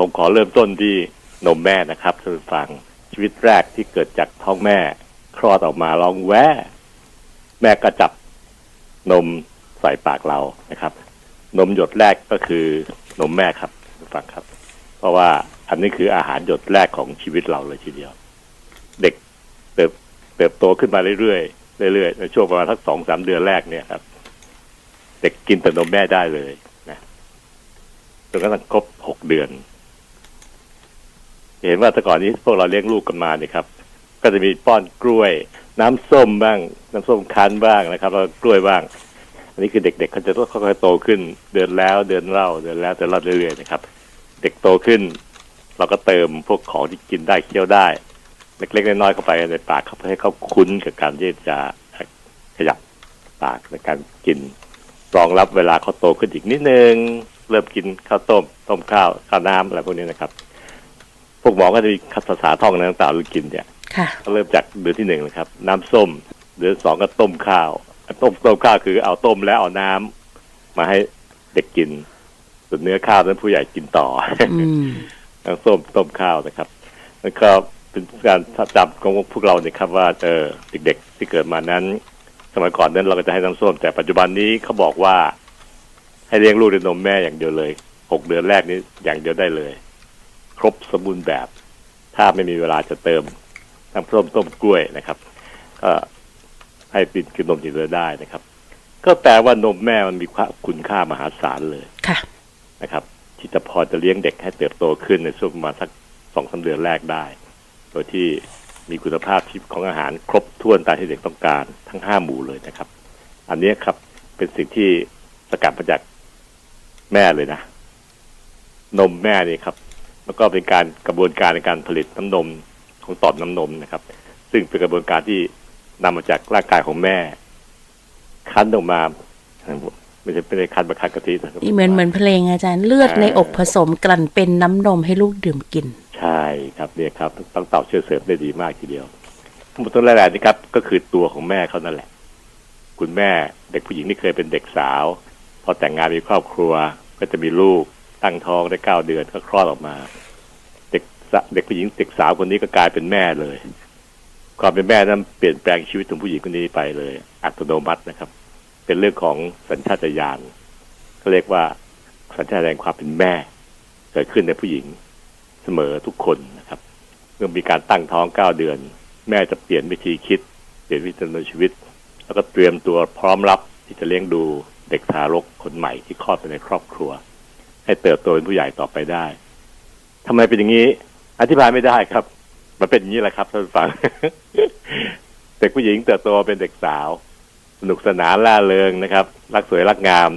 ผมขอเริ่มต้นที่นมแม่นะครับท่านฟังชีวิตแรกที่เกิดจากท้องแม่ คลอดออกมาร้องแวะแม่ก็จับนมใส่ปากเรานะครับ นมหยดแรกก็คือนมแม่ครับท่านฟังครับ เพราะว่าอันนี้คืออาหารหยดแรกของชีวิตเราเลยทีเดียว เด็กเติบเติบโตขึ้นมาเรื่อยๆเรื่อยๆในช่วงประมาณสักสองสามเดือนแรกเนี่ยครับ เด็กกินแต่นมแม่ได้เลยนะจนกระทั่งครบหกเดือน เห็นว่าแต่ก่อนนี้พวกเราเลี้ยงลูกกันมาเนี่ยครับ ก็จะมีป้อนกล้วย น้ำส้มบ้าง น้ำส้มคั้นบ้างนะครับแล้วกล้วยบ้าง อันนี้คือเด็กๆเขาจะต้องค่อยๆโตขึ้น เดือนแล้วเดือนเล่าเดือนแล้วเดือนเล่าเรื่อยๆนะครับ เด็กโตขึ้น เราก็เติมพวกของที่กินได้เคี้ยวได้เล็กๆน้อยๆเข้าไปในปากเขาเพื่อให้เขาคุ้นกับการที่จะขยับปากในการกินรองรับเวลาเขาโตขึ้นอีกนิดนึง เริ่มกินข้าวต้มต้มข้าวข้าวน้ำอะไรพวกนี้นะครับ พวกหมอก็จะมีภาษาท่องอะไรต่างๆเรากินเนี่ยค่ะก็เริ่มจากเดือนที่หนึ่งนะครับ น้ำส้ม เดือนสองก็ต้มข้าว ต้มต้มข้าวคือเอาต้มแล้วเอาน้ำมาให้เด็กกิน ส่วนเนื้อข้าวนั้นผู้ใหญ่กินต่ออืมน้ำส้มต้มข้าวนะครับ แล้วก็เป็นการจำของพวกเราเนี่ยครับว่าเออเด็ก ๆ ที่เกิดมานั้น สมัยก่อนนั้นเราก็จะให้น้ำส้ม แต่ปัจจุบันนี้เขาบอกว่า ให้เลี้ยงลูกด้วยนมแม่อย่างเดียวเลยหกเดือนแรกนี้อย่างเดียวได้เลย ครบสมบูรณ์แบบ ถ้าไม่มีเวลาจะเติมน้ำส้มต้มกล้วยนะครับก็ให้ปินกินนมอย่างเดียวได้นะครับ ก็แปลว่านมแม่มันมีคุณค่ามหาศาลเลยค่ะนะครับที่จะพอจะเลี้ยงเด็กให้เติบโตขึ้นในช่วงประมาณสักสองสาเดือนแรกได้ โดยที่มีคุณภาพชีวิตของอาหารครบถ้วนตามที่เด็กต้องการทั้งห้าหมู่เลยนะครับ อันนี้ครับเป็นสิ่งที่สกัดมาจากแม่เลยนะ นมแม่นี่ครับ แล้วก็เป็นการกระบวนการในการผลิตน้ำนมของต่อมน้ำนมนะครับ ซึ่งเป็นกระบวนการที่นำมาจากร่างกายของแม่ คั้นออกมาไม่ใช่ไม่ได้คั้นมาคั้นกะทินะครับนี่เหมือนเหมือนเพลงอาจารย์เลือดในอกผสมกลั่นเป็นน้ำนมให้ลูกดื่มกิน ใช่ครับเนี่ยครับต้องตอบเชื่อเสริมได้ดีมากทีเดียวทั้งหมดทั้งหลายนี่ครับ ก็คือตัวของแม่เขานั่นแหละ คุณแม่เด็กผู้หญิงที่เคยเป็นเด็กสาว พอแต่งงานมีครอบครัวก็จะมีลูก ตั้งท้องได้เก้าเดือนก็คลอดออกมา เด็กสะเด็กผู้หญิงเด็กสาวคนนี้ก็กลายเป็นแม่เลย ความเป็นแม่นั้นเปลี่ยนแปลงชีวิตของผู้หญิงคนนี้ไปเลย อัตโนมัตินะครับ เป็นเรื่องของสัญชาตญาณเขาเรียกว่าสัญชาตญาณความเป็นแม่ เกิดขึ้นในผู้หญิงเสมอทุกคนนะครับเมื่อมีการตั้งท้องเก้าเดือน แม่จะเปลี่ยนวิธีคิด เปลี่ยนวิธีดำเนินชีวิต แล้วก็เตรียมตัวพร้อมรับที่จะเลี้ยงดูเด็กทารกคนใหม่ที่คลอดไปในครอบครัว ให้เติบโตเป็นผู้ใหญ่ต่อไปได้ทำไมเป็นอย่างนี้ อธิบายไม่ได้ครับ มันเป็นอย่างนี้แหละครับท่านฟังเด็กผู้หญิงเติบโตเป็นเด็กสาว สนุกสนานล่าเริงนะครับ รักสวยรักงาม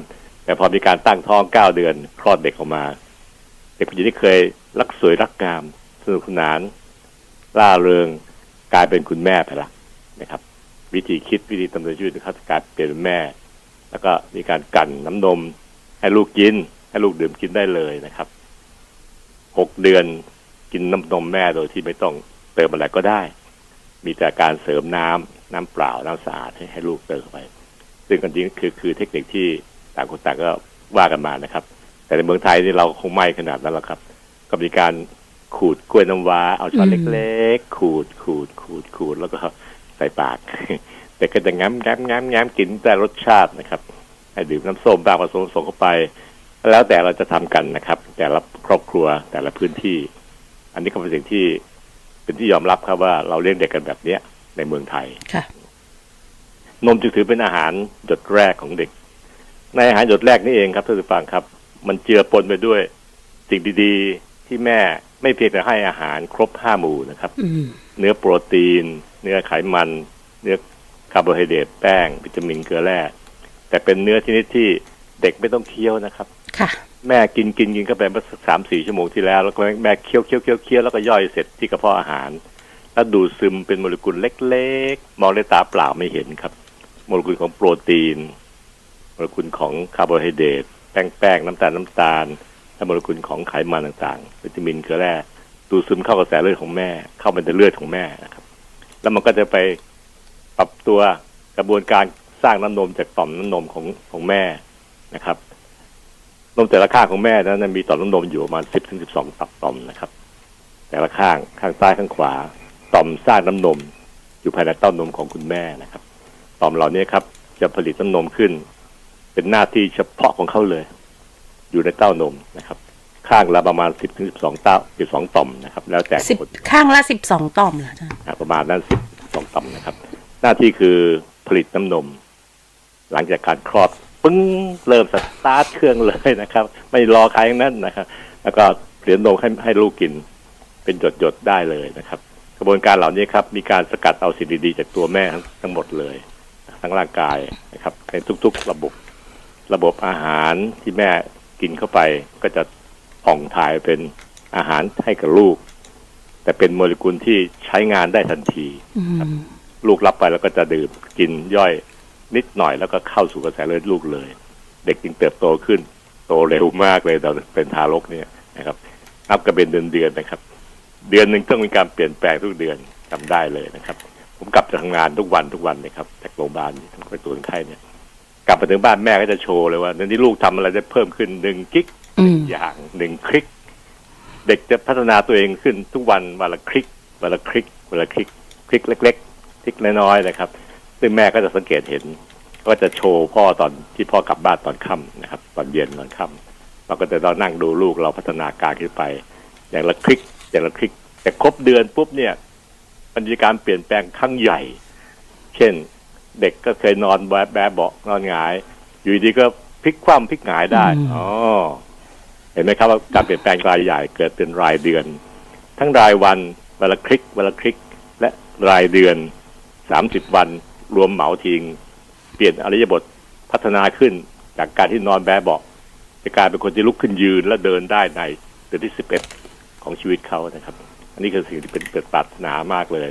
แต่พอมีการตั้งท้องเก้าเดือนคลอดเด็กออกมา เด็กผู้หญิงที่เคยรักสวยรักงาม สนุกสนานล่าเริงกลายเป็นคุณแม่ไปละนะครับ วิธีคิดวิธีดำเนินชีวิตนะครับกลารเปลี่ยนเป็นแม่ แล้วก็มีการกั่นน้ำนมให้ลูกกิน ให้ลูกดื่มกินได้เลยนะครับหกเดือนกินน้ำนมแม่โดยที่ไม่ต้องเติมอะไรก็ได้ มีแต่การเสริมน้ำน้ำเปล่าน้ำสะอาดให้ให้ลูกเติมเข้าไป ซึ่งกันจริงคือคือเทคนิคที่ต่างคนต่างก็ว่ากันมานะครับ แต่ในเมืองไทยนี่เราคงไม่ขนาดนั้นหรอกครับ ก็มีการขูดกล้วยน้ำว้าเอาช้อนอืมเล็กๆ ขูดขูดขูดขูดแล้วก็ใส่ปาก แต่ก็จะง้ำง้ำง้ำง้ำกินแต่รสชาตินะครับ ให้ดื่มน้ำส้มบ้างผสมผสมเข้าไป แล้วแต่เราจะทำกันนะครับ แต่ละครอบครัวแต่ละพื้นที่ อันนี้ก็เป็นสิ่งที่เป็นที่ยอมรับครับว่าเราเลี้ยงเด็กกันแบบเนี้ย ในเมืองไทยค่ะนมจึงถือเป็นอาหารหยดแรกของเด็ก ในอาหารหยดแรกนี่เองครับท่านผู้ฟังครับ มันเจือปนไปด้วย สิ่งดีๆ ที่แม่ไม่เพียงแต่ให้อาหารครบห้าหมู่นะครับอืมเนื้อโปรตีน เนื้อไขมัน เนื้อคาร์โบไฮเดรตแป้งวิตามินเกลือแร่แต่เป็นเนื้อชนิดที่ เด็กไม่ต้องเคี้ยวนะครับค่ะ แม่กินกินกินก็ไปเมื่อสามสี่ชั่วโมงที่แล้วแล้วก็แม่เคี้ยวเคี้ยวเคี้ยวเคี้ยวแล้วก็ย่อยเสร็จที่กระเพาะอาหาร แล้วดูดซึมเป็นโมเลกุลเล็กๆ มองด้วยตาเปล่าไม่เห็นครับ โมเลกุลของโปรตีน โมเลกุลของคาร์โบไฮเดรตแป้งแป้งน้ำตาลน้ำตาลและโมเลกุลของไขมันต่างๆ วิตามินเกลือแร่ดูดซึมเข้ากระแสเลือดของแม่ เข้าไปในเลือดของแม่นะครับ แล้วมันก็จะไปปรับตัวกระบวนการสร้างน้ำนมจากต่อมน้ำนมของของแม่ นะครับนมแต่ละข้างของแม่นั้นนะมีต่อมน้ำนมอยู่ประมาณสิบถึงสิบสองต่อมนะครับ แต่ละข้างข้างซ้ายข้างขวา ต่อมสร้างน้ำนม อยู่ภายในเต้านมของคุณแม่นะครับ ต่อมเหล่านี้ครับ จะผลิตน้ำนมขึ้น เป็นหน้าที่เฉพาะของเขาเลย อยู่ในเต้านมนะครับ ข้างละประมาณสิบถึงสิบสองเต้าสิบสองต่อมนะครับ แล้วแต่สิบคนข้างละสิบสองต่อมเหรออาจารย์อ่าประมาณนั้นสิบสองต่อมนะครับ หน้าที่คือผลิตน้ำนม หลังจากการคลอด ปึ้งเริ่มสตาร์ทเครื่องเลยนะครับ ไม่รอใครทั้งนั้นนะครับ แล้วก็เปลี่ยนนมให้ให้ลูกกิน เป็นหยดหยดๆได้เลยนะครับ กระบวนการเหล่านี้ครับ มีการสกัดเอาสิ่งดีๆจากตัวแม่ทั้งทั้งหมดเลย ทั้งร่างกายนะครับในทุกๆ ระบบระบบอาหารที่แม่กินเข้าไปก็จะผ่องถ่ายเป็นอาหารให้กับลูก แต่เป็นโมเลกุลที่ใช้งานได้ทันทีอืมลูกรับไปแล้วก็จะดื่มกินย่อย นิดหน่อยแล้วก็เข้าสู่กระแสเลือดลูกเลย เด็กจึงเติบโตขึ้น โตเร็วมากเลยตอนเป็นทารกเนี่ยนะครับนับกันเป็นเดือนเดือนๆนะครับ เดือนหนึ่งต้องมีการเปลี่ยนแปลงทุกเดือนจำได้เลยนะครับ ผมกลับจากทำงานทุกวันทุกวันนะครับจากโรงพยาบาลทั้งไปตัวจคนไข้เนี่ย กลับมาถึงบ้านแม่ก็จะโชว์เลยว่าเดี๋ยวนี้ลูกทำอะไรได้เพิ่มขึ้นหนึ่งกิ๊กอืมอย่างหนึ่งคลิก เด็กจะพัฒนาตัวเองขึ้นทุกวันวันละคลิกวันละคลิกวันละคลิกคลิกเล็ก ๆ คลิกน้อยๆนะครับ ซึ่งแม่ก็จะสังเกตเห็น ก็จะโชว์พ่อตอนที่พ่อกลับบ้านตอนค่ำนะครับ ตอนเย็นตอนค่ำเราก็จะเรานั่งดูลูกเราพัฒนาการขึ้นไป อย่างละคลิกอย่างละคลิก แต่ครบเดือนปุ๊บเนี่ยมันมีการเปลี่ยนแปลงครั้งใหญ่ เช่นเด็กก็เคยนอนแบบแบบเบาะนอนหงาย อยู่ดีก็พลิกคว่ำพลิกหงายได้อืมอ๋อเห็นไหมครับว่าการเปลี่ยนแปลงรายใหญ่เกิดเป็นรายเดือน ทั้งรายวันวันละคลิกวันละคลิก และรายเดือนสามสิบวัน รวมเหมาทิ้งเปลี่ยนอริยบทพัฒนาขึ้นจากการที่นอนแบบเบาะจะกลายเป็นคนที่ลุกขึ้นยืนและเดินได้ในเดือนที่สิบเอ็ดของชีวิตเขานะครับ อันนี้คือสิ่งที่เป็นเกิดปรารถนามากเลย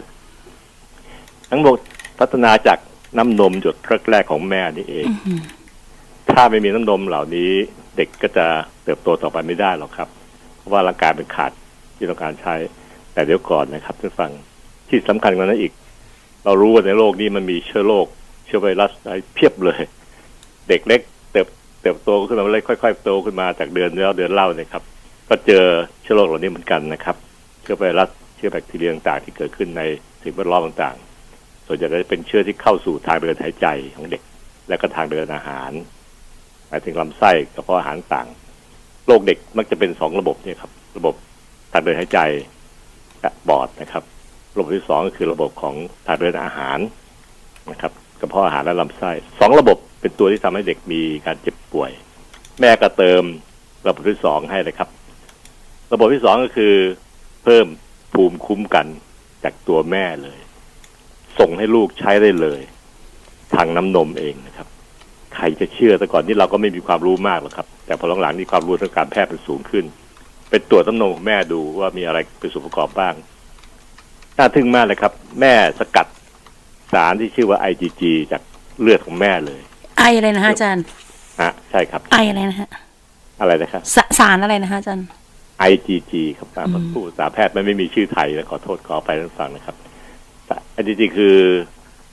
ทั้งหมดพัฒนาจากน้ำนมหยดแรกๆของแม่นี่เองอืมถ้าไม่มีน้ำนมเหล่านี้ เด็กก็จะเติบโตต่อไปไม่ได้หรอกครับ เพราะว่าร่างกายเป็นขาดที่ต้องการใช้ แต่เดี๋ยวก่อนนะครับท่านฟังที่สำคัญกว่านั้นอีก เรารู้ว่าในโลกนี้มันมีเชื้อโรคเชื้อไวรัสอะไรเพียบเลย เด็กเล็กเติบเติบโตขึ้นมาเล็กค่อยๆโตขึ้นมาจากเดือนแล้วเดือนเล่าเนี่ยครับ ก็เจอเชื้อโรคเหล่านี้เหมือนกันนะครับ เชื้อไวรัสเชื้อแบคทีเรียต่างๆที่เกิดขึ้นในสิ่งแวดล้อมต่างๆ ส่วนใหญ่จะเป็นเชื้อที่เข้าสู่ทางเดินหายใจของเด็ก และก็ทางเดินอาหารหมายถึงลำไส้กระเพาะอาหารต่างโรคเด็กมักจะเป็นสองระบบเนี่ยครับ ระบบทางเดินหายใจและปอดนะครับ ระบบที่สองก็คือระบบของทางเดินอาหารนะครับกระเพาะอาหารและลำไส้สองระบบเป็นตัวที่ทำให้เด็กมีการเจ็บป่วย แม่ก็เติมระบบที่สองให้เลยครับ ระบบที่สองก็คือ เพิ่มภูมิคุ้มกันจากตัวแม่เลย ส่งให้ลูกใช้ได้เลย ทางน้ำนมเองนะครับใครจะเชื่อแต่ก่อนนี่เราก็ไม่มีความรู้มากหรอกครับ แต่พอหลังๆนี่ความรู้ทางการแพทย์มันสูงขึ้นไปตรวจน้ำนมของแม่ดูว่ามีอะไรเป็นส่วนประกอบบ้าง น่าทึ่งมากเลยครับ แม่สกัดสารที่ชื่อว่า IgG จากเลือดของแม่เลย ไออะไรนะฮะอาจารย์ฮะใช่ครับ ไออะไรนะฮะอะไรนะครับสสารอะไรนะฮะอาจารย์ IgG ครับอ่าอืมผู้ภาษาแพทย์มันไม่มีชื่อไทยนะขอโทษขอไปท่านฟังนะครับ IgG คือ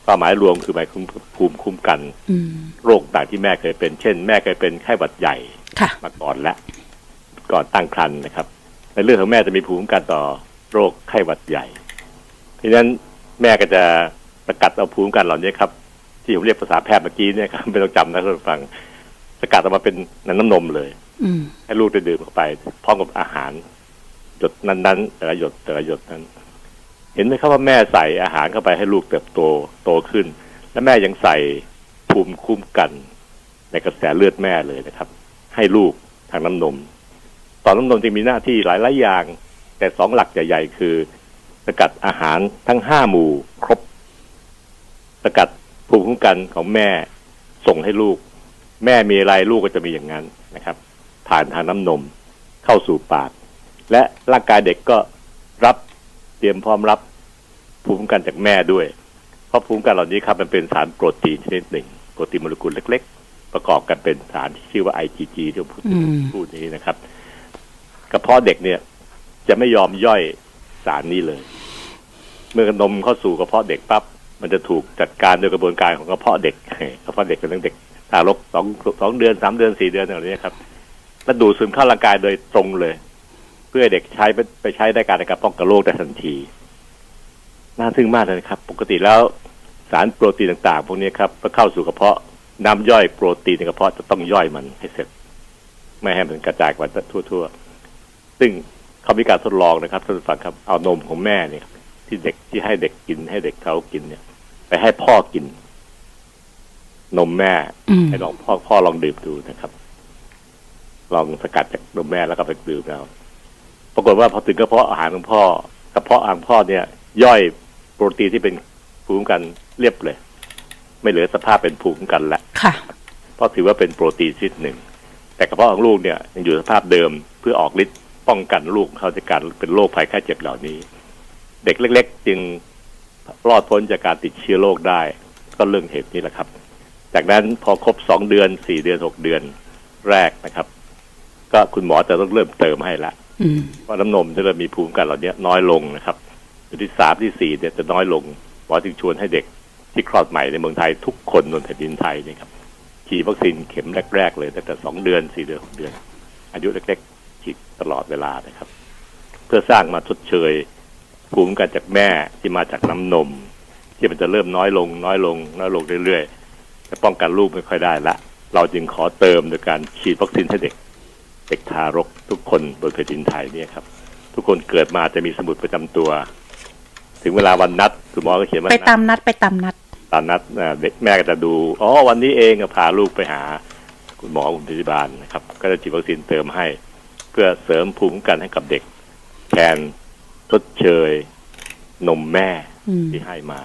ความหมายรวมคือหมายถึงภูมิคุ้มกันอืมโรคต่างที่แม่เคยเป็น เช่น แม่เคยเป็นไข้หวัดใหญ่ค่ะมาก่อนแล้วก่อนตั้งครรภ์นะครับ ในเรื่องของแม่จะมีภูมิคุ้มกันต่อโรคไข้หวัดใหญ่ เพราะฉะนั้นแม่ก็จะสกัดเอาภูมิคุ้มกันเหล่านี้ครับ ที่ผมเรียกภาษาแพทย์เมื่อกี้เนี่ยครับไม่ต้องจำนะท่านผู้ฟัง สกัดออกมาเป็นน้ำนมเลยอืมให้ลูกได้ดื่มเข้าไปพร้อมกับอาหารหยดนั้นๆแต่ละหยดแต่ละหยดนั้น เห็นไหมครับว่าแม่ใส่อาหารเข้าไปให้ลูกเติบโตโตขึ้น และแม่ยังใส่ภูมิคุ้มกัน ในกระแสเลือดแม่เลยนะครับ ให้ลูกทางน้ำนม ตอนน้ำนมจึงมีหน้าที่หลายหลายๆอย่าง แต่สองหลักใหญ่ๆคือ สกัดอาหารทั้งห้าหมู่ครบ สกัดภูมิคุ้มกันของแม่ส่งให้ลูก แม่มีอะไรลูกก็จะมีอย่างนั้นนะครับ ผ่านทางน้ำนมเข้าสู่ปาก และร่างกายเด็กก็รับเตรียมพร้อมรับภูมิคุ้มกันจากแม่ด้วย เพราะภูมิคุ้มกันเหล่านี้ครับมันเป็นสารโปรตีนชนิดหนึ่งโปรตีนโมเลกุลเล็ก ๆ ประกอบกันเป็นสารที่ชื่อว่า IgG ที่ผมพูดอืมพูดนี้นะครับกระเพาะเด็กเนี่ย จะไม่ยอมย่อย สารนี้เลย เมื่อนมเข้าสู่กระเพาะเด็กปั๊บมันจะถูกจัดการโดยกระบวนการของกระเพาะเด็กกระเพาะเด็กเป็นตั้งเด็กทารกสองสองเดือนสามเดือนสี่เดือนอะไรเนี้ยครับและดูดซึมเข้าร่างกายโดยตรงเลย เพื่อเด็กใช้ไปไปใช้ในการในการป้องกันโรคได้ทันทีน่าทึ่งมากเลยครับ ปกติแล้วสารโปรตีนต่างๆ พวกนี้ครับเมื่อเข้าสู่กระเพาะน้ำย่อยโปรตีนในกระเพาะจะต้องย่อยมันให้เสร็จ ไม่ให้มันกระจายไปทั่ว ๆ ซึ่ง เขามีการทดลองนะครับท่านผู้ฟังครับเอานมของแม่เนี่ย ที่เด็กที่ให้เด็กกิน ให้เด็กเขากินเนี่ย ไปให้พ่อกิน นมแม่อืมให้ลองพ่อพ่อลองดื่มดูนะครับ ลองสกัดจากนมแม่แล้วก็ไปดื่มแล้วปรากฏว่าพอถึงกระเพาะอาหารของพ่อกระเพาะอาหารพ่อเนี่ย ย่อยโปรตีนที่เป็นภูมิคุ้มกันเรียบเลย ไม่เหลือสภาพเป็นภูมิคุ้มกันละค่ะเพราะถือว่าเป็นโปรตีนชนิดหนึ่ง แต่กระเพาะของลูกเนี่ยยังอยู่สภาพเดิมเพื่อออกฤทธิ์ ป้องกันลูกเขาจากการเป็นโรคภัยไข้เจ็บเหล่านี้ เด็กเล็ก ๆ จึงรอดพ้นจากการติดเชื้อโรคได้ ก็เรื่องเหตุนี้แหละครับ จากนั้นพอครบสองเดือนสี่เดือนหกเดือนแรกนะครับ ก็คุณหมอจะต้องเริ่มเติมให้ละเพราะน้ำนมที่เรามีภูมิคุ้มกันเหล่านี้น้อยลงนะครับอยู่ที่สามที่สี่เนี่ยจะน้อยลงหมอจึงชวนให้เด็กที่คลอดใหม่ในเมืองไทยทุกคนบนแผ่นดินไทยนี่ครับฉีดวัคซีนเข็มแรก ๆ เลยตั้งแต่สองเดือนสี่เดือนหกเดือน อายุเล็กๆ ฉีดตลอดเวลานะครับ เพื่อสร้างมาชดเชยภูมิคุ้มกันจากแม่ที่มาจากน้ำนม ที่มันจะเริ่มน้อยลง น้อยลง น้อยลงเรื่อยๆจะป้องกันลูกไม่ค่อยได้ละเราจึงขอเติมโดยการฉีดวัคซีนให้เด็ก เด็กทารกทุกคนบนแผ่นดินไทยเนี่ยครับ ทุกคนเกิดมาจะมีสมุดประจำตัว ถึงเวลาวันนัดคุณหมอก็เขียนว่าไปนัดตามนัดไปตามนัดตอนนัดอ่าเด็กแม่ก็จะดูอ๋อวันนี้เองก็พาลูกไปหา คุณหมอคุณพยาบาลนะครับ ก็จะฉีดวัคซีนเติมให้ เพื่อเสริมภูมิคุ้มกันให้กับเด็ก แทนทดเชยนมแม่อืมที่ให้มา